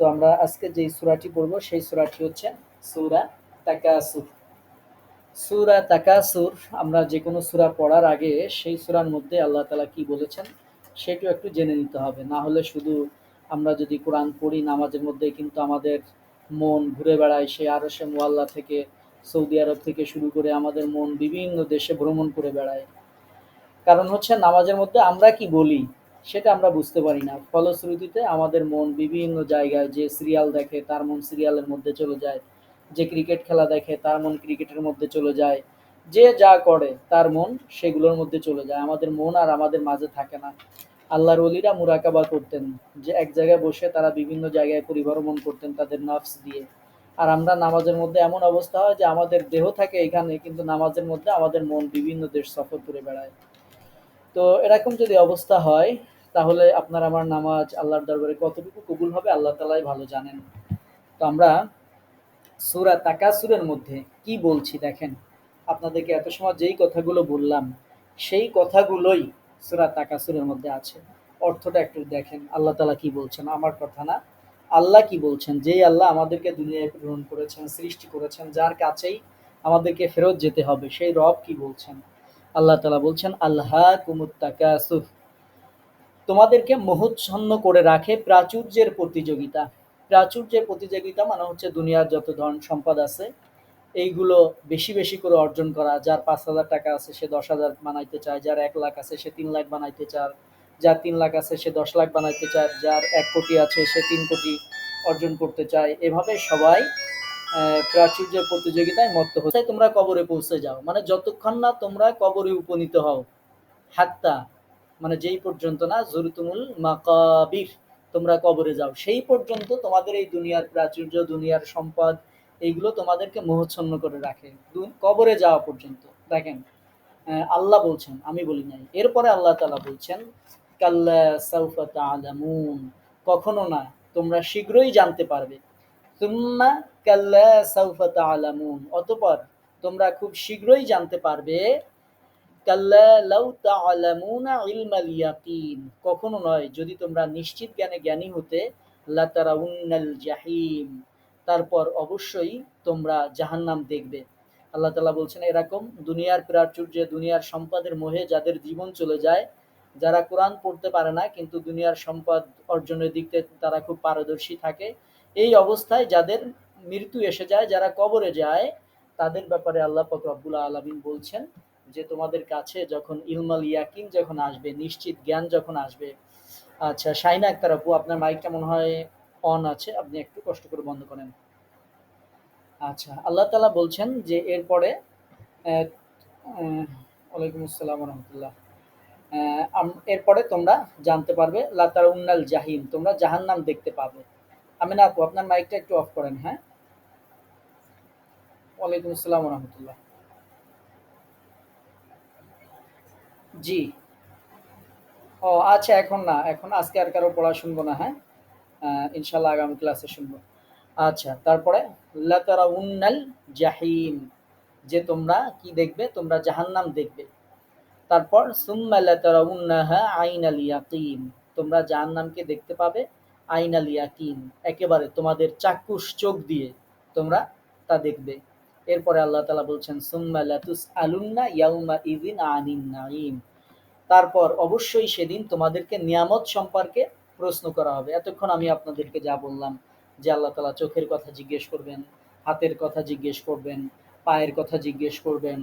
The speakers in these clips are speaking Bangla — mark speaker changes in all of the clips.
Speaker 1: তো আমরা আজকে যেই সূরাটি পড়ব, সেই সূরাটি হচ্ছে সূরা তাকাসুর। সূরা তাকাসুর, আমরা যে কোনো সূরা পড়ার আগে সেই সূরার মধ্যে আল্লাহ তালা কি বলেছেন সেটিও একটু জেনে নিতে হবে। না হলে শুধু আমরা যদি কোরআন পড়ি, নামাজের মধ্যে কিন্তু আমাদের মন ঘুরে বেড়ায়। সেই আরশে মুআল্লা থেকে, সৌদি আরব থেকে শুরু করে আমাদের মন বিভিন্ন দেশে ভ্রমণ করে বেড়ায়। কারণ হচ্ছে নামাজের মধ্যে আমরা কি বলি? সেটা আমরা বুঝতে পারি না। ফলশ্রুতিতে আমাদের মন বিভিন্ন জায়গায় যে সিরিয়াল দেখে, তার মন সিরিয়ালের মধ্যে চলে যায়। যে ক্রিকেট খেলা দেখে, তার মন ক্রিকেটের মধ্যে চলে যায়। যে যা করে, তার মন সেগুলোর মধ্যে চলে যায়। আমাদের মন আর আমাদের মাঝে থাকে না। আল্লাহর অলিরা মুরাকাবা করতেন, যে এক জায়গায় বসে তারা বিভিন্ন জায়গায় পরিভ্রমণ করতেন তাদের নফস দিয়ে। আর আমরা নামাজের মধ্যে এমন অবস্থা হয় যে আমাদের দেহ থাকে এখানে, কিন্তু নামাজের মধ্যে আমাদের মন বিভিন্ন দেশ সফর করে বেড়ায়। তো এরকম যদি অবস্থা হয় তাহলে আপনার আমার নামাজ আল্লাহর দরবারে কতটুকু কবুল হবে আল্লাহ তালাই ভালো জানেন। তো আমরা সুরা তাকাসুরের মধ্যে কি বলছি দেখেন, আপনাদেরকে এত সময় যেই কথাগুলো বললাম, সেই কথাগুলোই সুরা তাকাসুরের মধ্যে আছে। অর্থটা একটু দেখেন, আল্লাহ তালা কি বলছেন? আমার কথা না, আল্লাহ কি বলছেন? যেই আল্লাহ আমাদেরকে দুনিয়ায় প্রেরণ করেছেন, সৃষ্টি করেছেন, যার কাছেই আমাদেরকে ফেরত যেতে হবে, সেই রব কি বলছেন? আল্লাহ তালা বলছেন আল্লাহ কুমুত্তাকাসুর তোমাদেরকে মোহচ্ছন্ন করে রাখে প্রাচুর্যের প্রতিযোগিতা। প্রাচুর্যের প্রতিযোগিতা মানে হচ্ছে দুনিয়ার যত ধন সম্পদ আছে, এইগুলো বেশি বেশি করে অর্জন করা। যার পাঁচ হাজার টাকা আছে, সে দশ হাজার বানাইতে চায়। যার এক লাখ আছে, সে তিন লাখ বানাইতে চায়। যার তিন লাখ আছে, সে দশ লাখ বানাইতে চায়। যার এক কোটি আছে, সে তিন কোটি অর্জন করতে চায়। এভাবে সবাই প্রাচুর্যের প্রতিযোগিতায় মত্ত হচ্ছে। তোমরা কবরে পৌঁছে যাও। মানে যতক্ষণ না তোমরা কবরে উপনীত হও, হাত্তা মানে যেই পর্যন্ত না, জুরতুমুল মাকাবির, তোমরা কবরে যাও। সেই পর্যন্ত তোমাদের এই দুনিয়ার প্রাচুর্য, দুনিয়ার সম্পদ, এইগুলো তোমাদেরকে মোহচ্ছন্ন করে রাখে। কবরে যাওয়া পর্যন্ত। দেখেন আল্লাহ বলছেন, আমি বলি নাই। এরপরে আল্লাহ তাআলা বলছেন, কাল্লা সাউফা তাআলামুন। কখনো না, তোমরা শীঘ্রই জানতে পারবে। সুম্মা কাল্লা সাউফা তাআলামুন। অতঃপর তোমরা খুব শীঘ্রই জানতে পারবে কখনো নয়, যদি তোমরা নিশ্চিত জ্ঞানে জ্ঞানী হতে জাহিম। তারপর অবশ্যই তোমরা জাহান্নাম দেখবে। আল্লাহ তালা বলছেন, এরকম দুনিয়ার প্রাচুর্যে, দুনিয়ার সম্পদের মোহে যাদের জীবন চলে যায়, যারা কোরআন পড়তে পারে না, কিন্তু দুনিয়ার সম্পদ অর্জনের দিক থেকে তারা খুব পারদর্শী থাকে। এই অবস্থায় যাদের মৃত্যু এসে যায়, যারা কবরে যায়, তাদের ব্যাপারে আল্লাহ পাক রব্বুল আলামিন বলছেন যে তোমাদের কাছে যখন ইলমাল ইয়াকিন যখন আসবে, নিশ্চিত জ্ঞান যখন আসবে আচ্ছা শাইনা আক্তার আপু, আপনার মাইকটা মনে হয় অন আছে, আপনি একটু কষ্ট করে বন্ধ করেন। আচ্ছা আল্লাহ তালা বলছেন যে এরপরে ওয়ালাইকুম আসসালাম রহমতুল্লাহ এরপরে তোমরা জানতে পারবে লাতার উন্নাল জাহিম, তোমরা জাহান নাম দেখতে পাবে। আমি না আপু, আপনার মাইকটা একটু অফ করেন হ্যাঁ? ওয়ালাইকুম আসসালাম রহমতুল্লাহ জি। ও আচ্ছা এখন না, এখন আজকে আর কারও পড়া শুনব না হ্যাঁ? ইনশাল্লাহ আগামী ক্লাসে শুনব। আচ্ছা তারপরে, লাতারাউন্নাল জাহিম, যে তোমরা কি দেখবে? তোমরা জাহান্নাম দেখবে। তারপর, সুম্মা লাতারাউন্নাহা আইনাল ইয়াকিন, তোমরা জাহান্নামকে দেখতে পাবে আইনাল ইয়াকিন, একেবারে তোমাদের চাক্ষুষ চোখ দিয়ে তোমরা তা দেখবে। এরপরে আল্লাহ তাআলা বলছেন, সুম্মা আলুন্না ইয়াউমা ইযিন আনিন নাঈম। তারপর অবশ্যই সেদিন তোমাদেরকে নিয়ামত সম্পর্কে প্রশ্ন করা হবে। এতক্ষণ আমি আপনাদেরকে যা বললাম, যে আল্লাহ তালা চোখের কথা জিজ্ঞেস করবেন, হাতের কথা জিজ্ঞেস করবেন, পায়ের কথা জিজ্ঞেস করবেন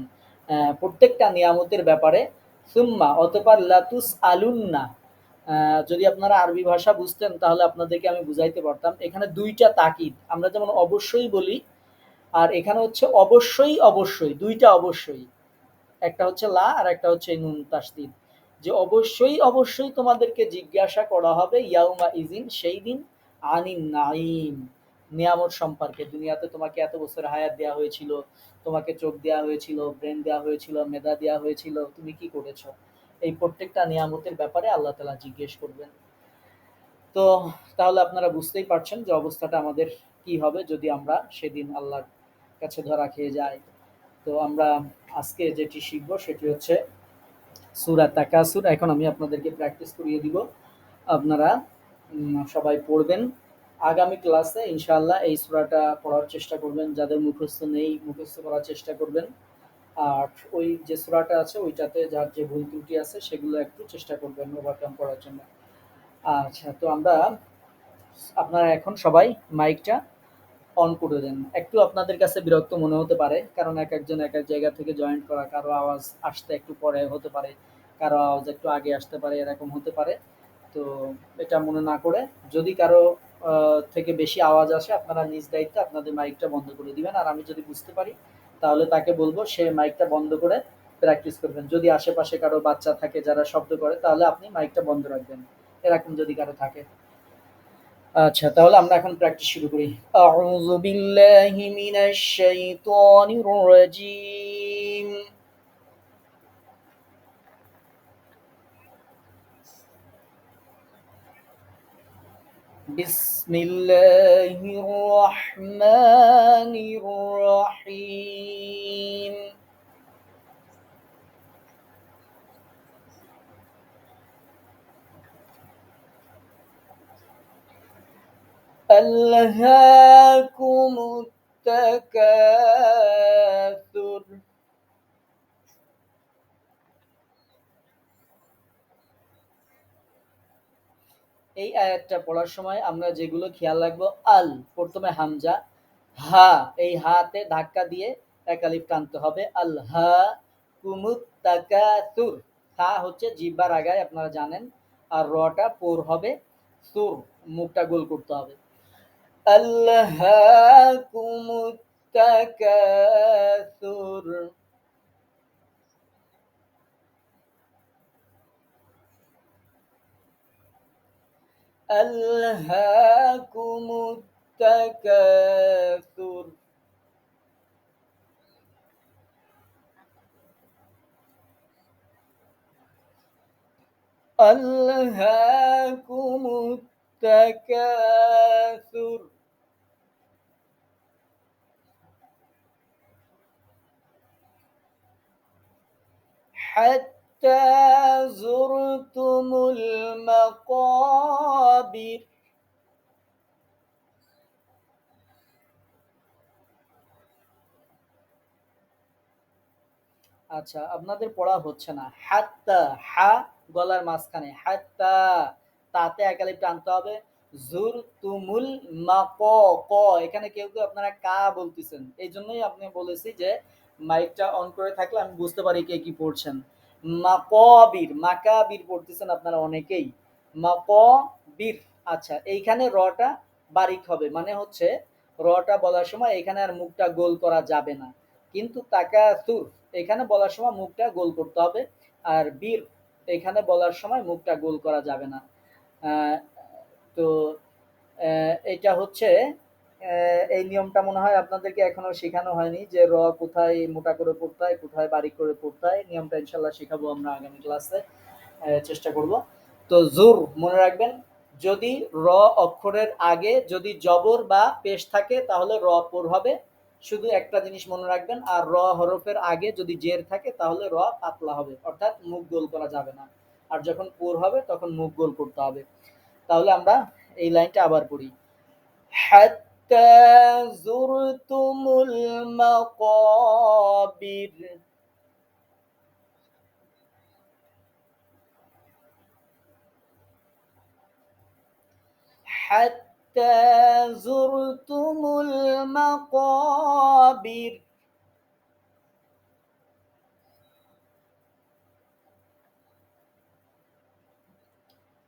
Speaker 1: প্রত্যেকটা নিয়ামতের ব্যাপারে সুম্মা, অতপর লাতুস আলুন্না যদি আপনারা আরবি ভাষা বুঝতেন, তাহলে আপনাদেরকে আমি বুঝাইতে পারতাম। এখানে দুইটা তাকিদ, আমরা যেমন অবশ্যই বলি আর এখানে হচ্ছে অবশ্যই অবশ্যই, দুইটা অবশ্যই। একটা হচ্ছে লা আর একটা হচ্ছে নুন তাসদিদ। যে অবশ্যই অবশ্যই তোমাদেরকে জিজ্ঞাসা করা হবে ইয়াউমা ইজিন সেই দিন আনিন নাইম নিয়ামত সম্পর্কে। দুনিয়াতে তোমাকে এত বছর হায়াত দেওয়া হয়েছিল, তোমাকে চোখ দেওয়া হয়েছিল, ব্রেন দেওয়া হয়েছিল, মেধা দেওয়া হয়েছিল, তুমি কি করেছ? এই প্রত্যেকটা নিয়ামতের ব্যাপারে আল্লাহ তালা জিজ্ঞেস করবেন। তো তাহলে আপনারা বুঝতেই পারছেন যে অবস্থাটা আমাদের কি হবে যদি আমরা সেদিন আল্লাহর কাছে ধরা খেয়ে যায়। তো আমরা আজকে যেটি শিখব সেটি হচ্ছে সুরা তাকাসুর। এখন আমি আপনাদেরকে প্র্যাকটিস করিয়ে দিব। আপনারা সবাই পড়বেন। আগামী ক্লাসে ইনশাআল্লাহ এই সূরাটা পড়ার চেষ্টা করবেন। যাদের মুখস্থ নেই, মুখস্থ করার চেষ্টা করবেন। আর ওই যে সূরাটা আছে, ওইটাতে যার যে ভুল ত্রুটি আছে, সেগুলো একটু চেষ্টা করবেন ওভারকাম করার জন্য। আচ্ছা তো আমরা, আপনারা এখন সবাই মাইকটা অন করে দেন। একটু আপনাদের কাছে বিরক্ত মনে হতে পারে, কারণ এক একজন এক এক জায়গা থেকে জয়েন্ট করা, কারও আওয়াজ আসতে একটু পরে হতে পারে, কারও আওয়াজ একটু আগে আসতে পারে, এরকম হতে পারে। তো এটা মনে না করে, যদি কারও থেকে বেশি আওয়াজ আসে, আপনারা নিজ দায়িত্বে আপনাদের মাইকটা বন্ধ করে দিবেন। আর আমি যদি বুঝতে পারি, তাহলে তাকে বলব, সে মাইকটা বন্ধ করে প্র্যাকটিস করবেন। যদি আশেপাশে কারও বাচ্চা থাকে, যারা শব্দ করে, তাহলে আপনি মাইকটা বন্ধ রাখবেন। এরকম যদি কারও থাকে। আচ্ছা তাহলে আমরা এখন প্র্যাকটিস শুরু করি। আউযু বিল্লাহি মিনাশ শাইতানির রাজীম। বিসমিল্লাহির রহমানির রহিম। ألهاكم التكاثر এই আয়াতটা পড়ার সময় আমরা যেগুলো খেয়াল রাখবো আল প্রথমে হামজা হা এই হাতে ধাক্কা দিয়ে একালিফ টানতে হবে আল হা কুমুত তাকাতুর হা হচ্ছে জিব্বার আগায় আপনারা জানেন আর রটা পোর হবে সুর মুখটা গোল করতে হবে ألهاكم التكاثر. ألهاكم التكاثر. ألهاكم التكاثر. حتى زرتم المقابر আচ্ছা আপনাদের পড়া হচ্ছে না হাত্তা হা গলার মাঝখানে হাত্তা তাতে একালিপ টানতে হবে জুর তুমুল মা ক ক এখানে কেউ কেউ আপনারা কা বলতেছেন এই জন্যই আপনি বলেছি যে মাইকটা অন করে থাকলে আমি বুঝতে পারি কে কি পড়ছেন। মাকবির, মাকাবির পড়তেছেন আপনারা অনেকেই। মাকবির আচ্ছা এইখানে রটা বারিক হবে মানে হচ্ছে রটা বলার সময় এখানে আর মুখটা গোল করা যাবে না। কিন্তু তাকাতুর এখানে বলার সময় মুখটা গোল করতে হবে, আর বীর, এখানে বলার সময় মুখটা গোল করা যাবে না। তো এটা হচ্ছে এই নিয়মটা মনে হয় আপনাদেরকে এখনও শেখানো হয়নি যে র কোথায় মোটা করে পড়তে হয়, কোথায় বারিক করে পড়তে হয়। নিয়মটা ইনশাল্লাহ শেখাবো আমরা আগামী ক্লাসে চেষ্টা করব। তো জোর, মনে রাখবেন, যদি র অক্ষরের আগে যদি জবর বা পেশ থাকে, তাহলে র পর হবে। শুধু একটা জিনিস মনে রাখবেন, আর র হরফের আগে যদি জের থাকে, তাহলে র পাতলা হবে। অর্থাৎ মুখ গোল করা যাবে না। আর যখন পুর হবে, তখন মুখ গোল করতে হবে। তাহলে আমরা এই লাইনটা আবার পড়ি। حتى زرتم المقابر. حتى زرتم المقابر.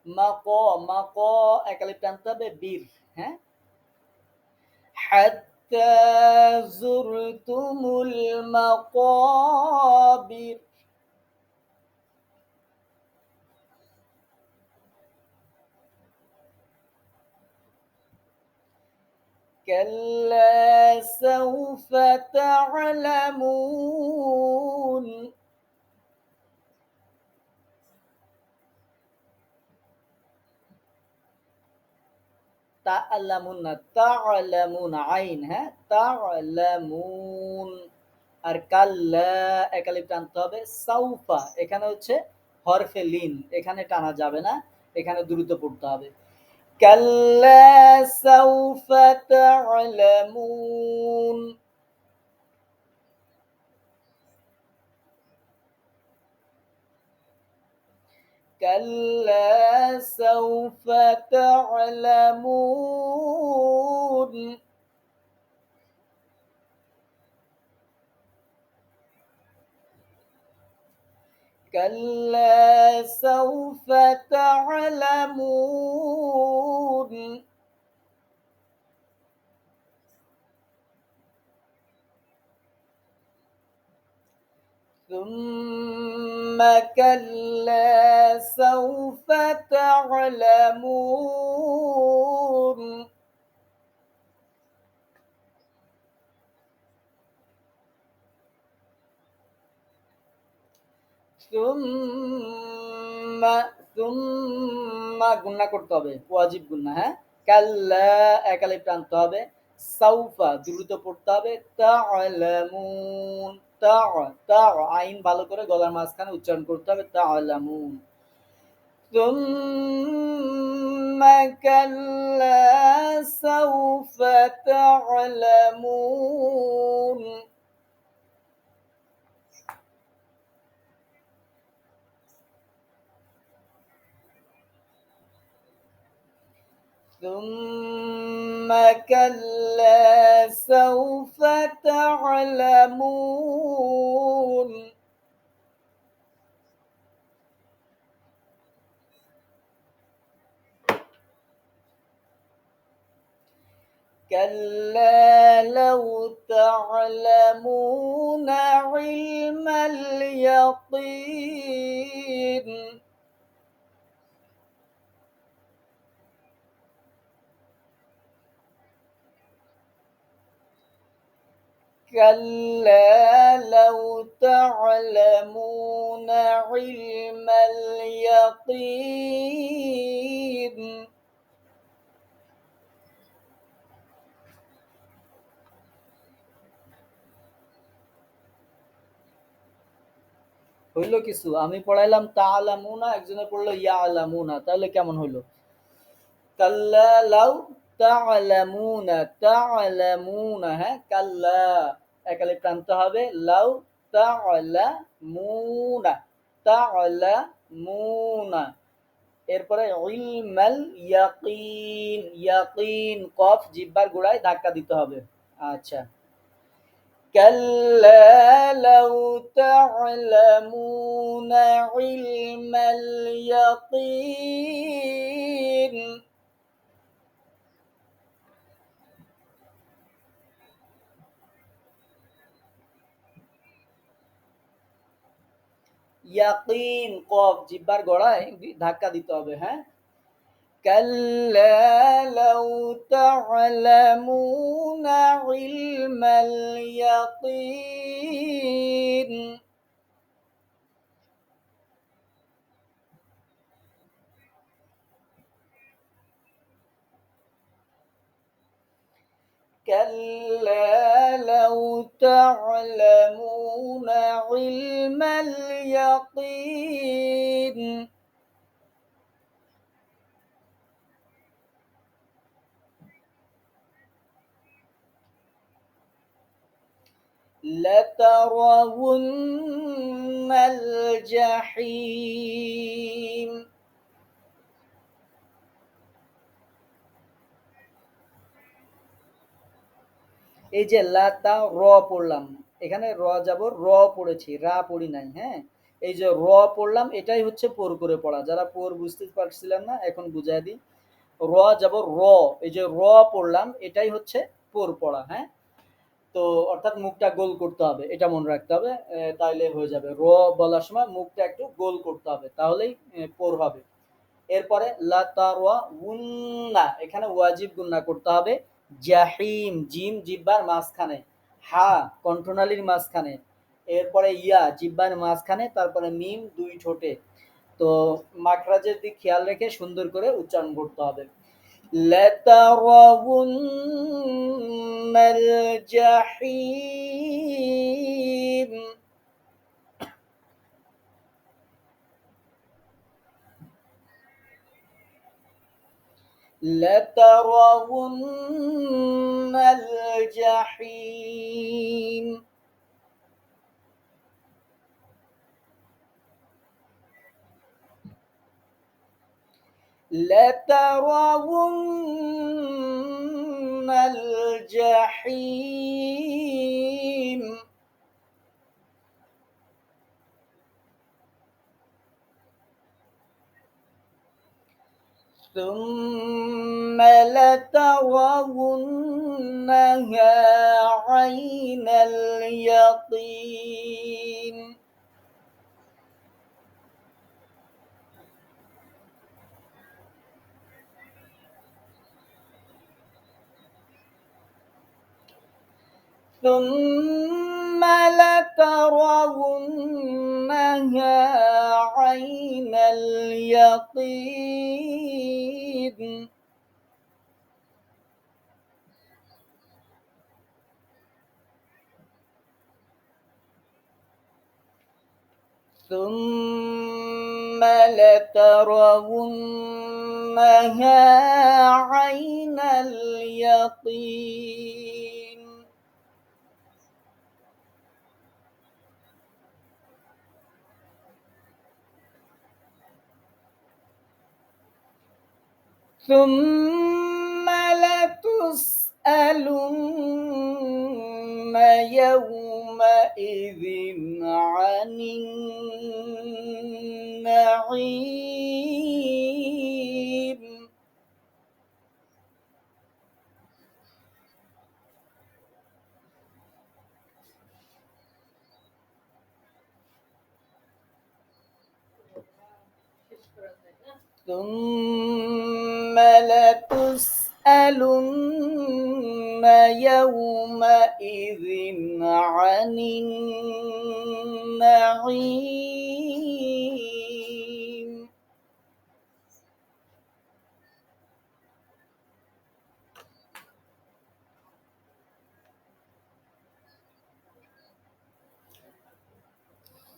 Speaker 1: مقا مقا أكلت أنت بير ها؟ حتى زرتم المقابر. كلا سوف تعلمون. আইন হ্যাঁ? আর কাল্লা টানতে হবে। সাউফা, এখানে হচ্ছে হরফে লিন, এখানে টানা যাবে না, এখানে দ্রুত পড়তে হবে। কাল্লা, সাউফা, তাআলামুন। كلا سوف تعلمون. كلا سوف تعلمون. ثم كلا سوف تعلمون ثم ثم গুন্না করতে হবে ওয়াজিব গুন্না হ্যাঁ কাল্লা একালে প্রান্ত হবে সাউফা দ্রুত পড়তে হবে তা'লামুন তা তা আইন ভালো করে গলার মাঝখানে উচ্চারণ করতে হবে তা'লামুন ثم كلا سوف تعلمون ثم كلا سوف تعلمون. كلا لو تعلمون علم اليقين. كلا لو تعلمون علم اليقين হইলো কিছু আমি পড়াইলাম তা আলামুনা একজনে পড়লো ইয়া আলামুনা তাহলে কেমন হইলো কাল্লা লাউ তা আলামুনা তা আলামুনা হ্যাঁ কাল্লা একালে প্রান্ত হবে লাউ তা আলামুনা তা আলামুনা এরপরে ইলমাল ইয়াকিন ইয়াকিন কফ জিব্বার গোড়ায় ধাক্কা দিতে হবে আচ্ছা كلا لو تعلمون علم اليقين ইয়াকিন কফ জিব্বার গড়ায় ধাক্কা দিতে হবে হ্যাঁ كلا لو تعلمون علم اليقين كلا لو تعلمون علم اليقين. لترون الجحيم. এই যে লাতা র পড়লাম, এখানে র যাব, র পড়েছি, রা পড়ি নাই হ্যাঁ? এই যে র পড়লাম, এটাই হচ্ছে পোর করে পড়া, যারা পোর বুঝতে পারছিলাম না, এখন বুঝাই দিই। র যাব, র, এই যে র পড়লাম, এটাই হচ্ছে পোর পড়া হ্যাঁ? তো অর্থাৎ মুখটা গোল করতে হবে, এটা মনে রাখতে হবে তাইলে হয়ে যাবে। র বলার সময় মুখটা একটু গোল করতে হবে, তাহলেই পোর হবে। এরপরে লাতারওয়া উন্না এখানে ওয়াজিব গুন্না করতে হবে। জাহিম জিম জিব্বার মাঝখানে হা কণ্ঠনালীর মাঝখানে এরপরে ইয়া জিব্বার মাঝখানে তারপরে মিম দুই ঠোঁটে তো মাখরাজের দিক খেয়াল রেখে সুন্দর করে উচ্চারণ করতে হবে لترون الجحيم لترون الجحيم. لترون الجحيم. ثم لترونها عين اليقين. ثم لترونها عين اليقين. ثم لترونها عين اليقين. ثم لتسألن يومئذ عن النعيم. ثم لتسألن يومئذ عن النعيم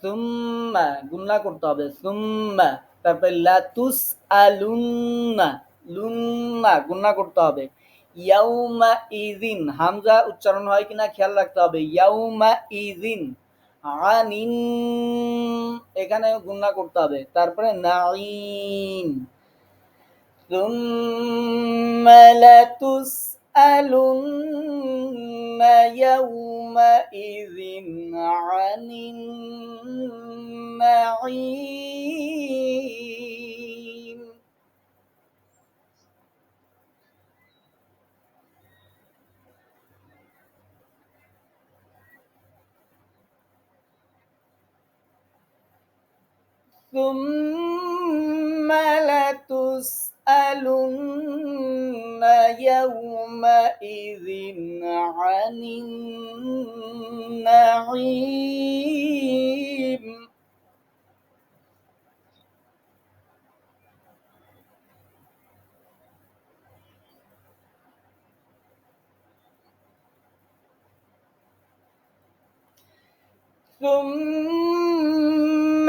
Speaker 1: সুম্মা গুন্না করতে হবে সুম্মা তারপরে লাতুস আলুন্না লুন্না গুন্না করতে হবে ইয়াউমা ইজিন হামজা উচ্চারণ হয় কিনা খেয়াল রাখতে হবে ইয়াউমা ইজিন আনিন এখানে গুন্না করতে হবে তারপরে নাইন ثم لتسألن يومئذ عن النعيم ثم لتسألن يومئذ عن النعيم. ثم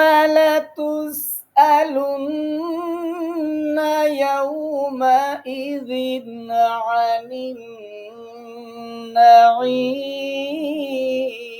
Speaker 1: لتسألن يومئذ عن النعيم.